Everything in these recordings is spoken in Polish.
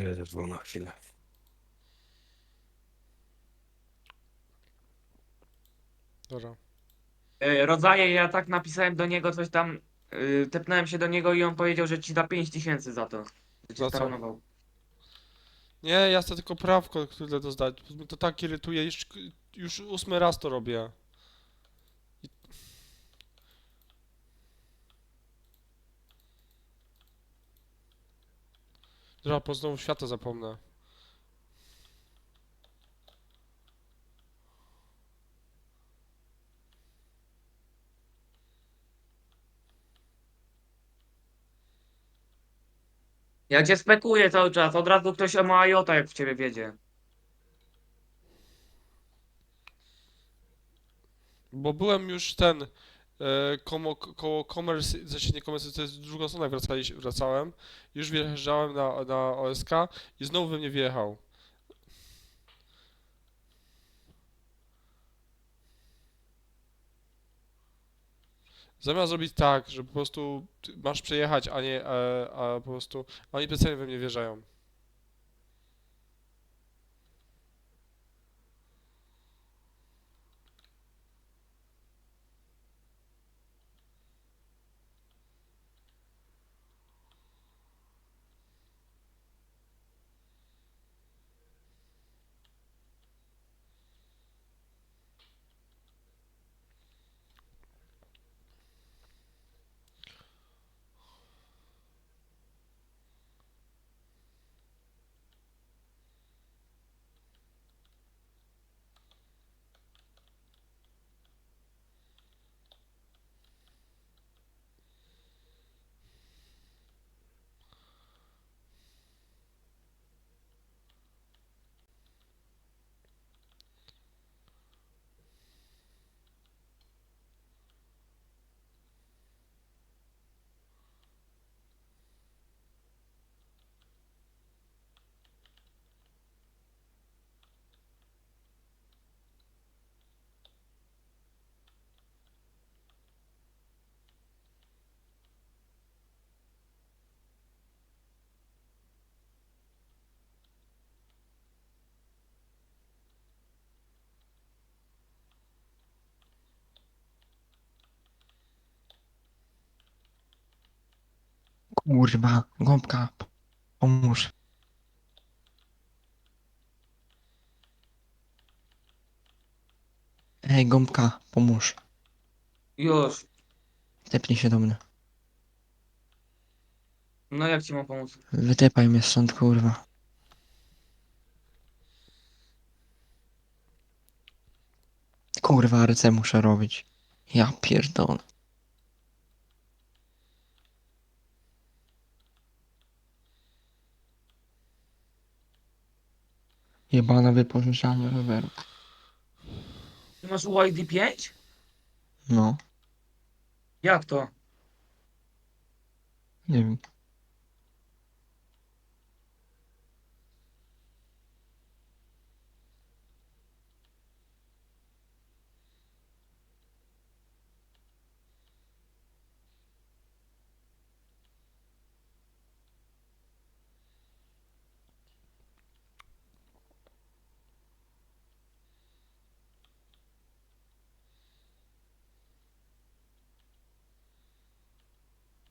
Ile też było na chwilę. Dobra. E, Rodzaje, ja tak napisałem do niego coś tam, yy, tepnąłem się do niego i on powiedział, że ci da 5000 za to. Że cię Za co? staranował. Nie, ja chcę tylko prawko, które to zdać. bo Mnie to tak irytuje, już, już ósmy raz to robię. Dobra, po znowu świata zapomnę. Ja cię spekuję cały czas, od razu ktoś ma IOTA jak w ciebie wiedzie. Bo byłem już ten e, komo, koło Commerce, znaczy nie Commerce, to jest drugą stronę wracałem. Już wjeżdżałem na, na OSK i znowu we mnie wjechał. Zamiast zrobić tak, że po prostu masz przejechać, a nie, e, a po prostu oni specjalnie we mnie wjeżdżają. Kurwa, gąbka, pomóż. Ej, gąbka, pomóż. Już. Tepnij się do mnie. No jak ci mam pomóc? Wytepaj mnie stąd, kurwa. Kurwa, RC muszę robić. Ja pierdolę. Jebane wypożyczalnia roweru. Ty masz UID 5? No, Jak to? nie wiem.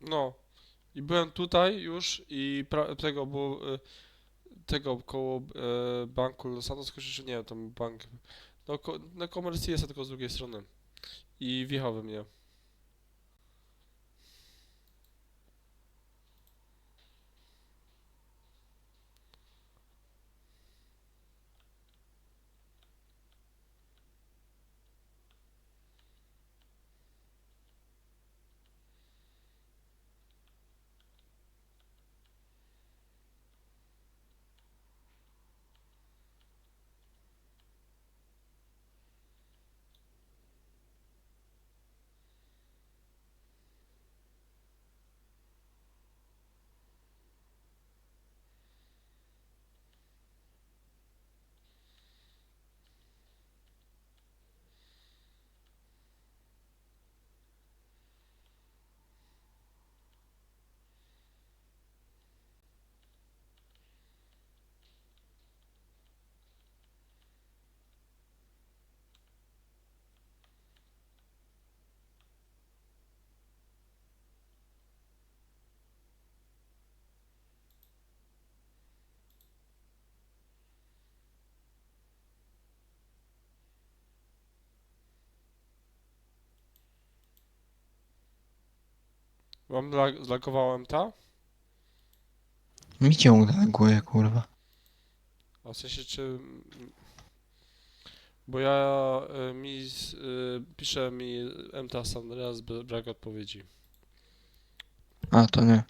No. I byłem tutaj już i pra- tego było y, tego koło y, banku Los Santos, czy nie, tam bank. No, ko- na komercji jest, tylko z drugiej strony. I wjechał we mnie. Mam zla- zlagowałem ta? Mi cię udaguje, kurwa. A w sensie czy... Bo ja y, mi z, y, pisze mi MTA Andreas be- brak odpowiedzi. A, to nie.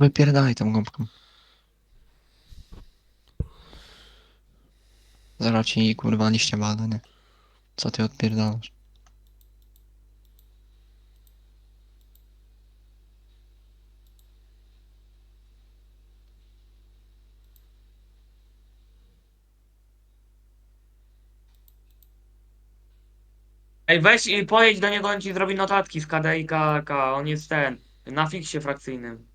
Wypierdalaj tą gąbką. Zaraz ci kurwa liście bada, nie? Co ty odpierdalasz? Ej, weź i pojedź do niego, on ci zrobi notatki z KD i KK. On jest ten, na fiksie frakcyjnym.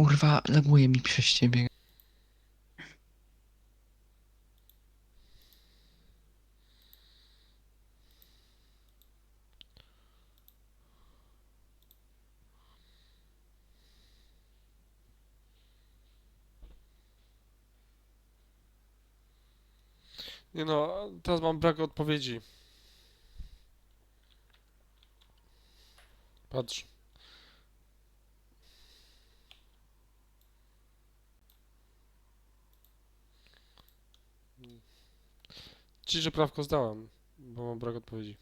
Kurwa, leguje mi przez ciebie. Nie no, teraz mam brak odpowiedzi. Patrz. Ci, że prawko zdałem, bo mam brak odpowiedzi.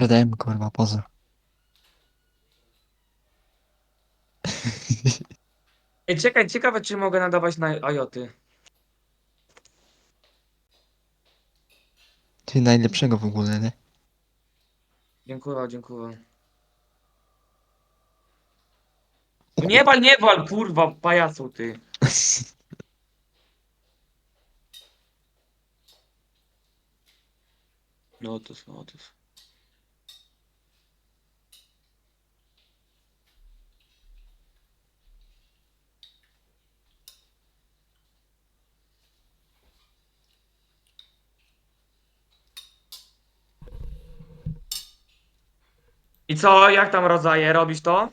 RDM, kurwa, poza. Ej, czekaj, ciekawe czy mogę nadawać na IoTy. Ty najlepszego w ogóle, nie? Dziękuję, dziękuję. Nie wal, nie wal, kurwa, pajacu ty. Lotus, lotus. I co, jak tam rodzaje, robisz to?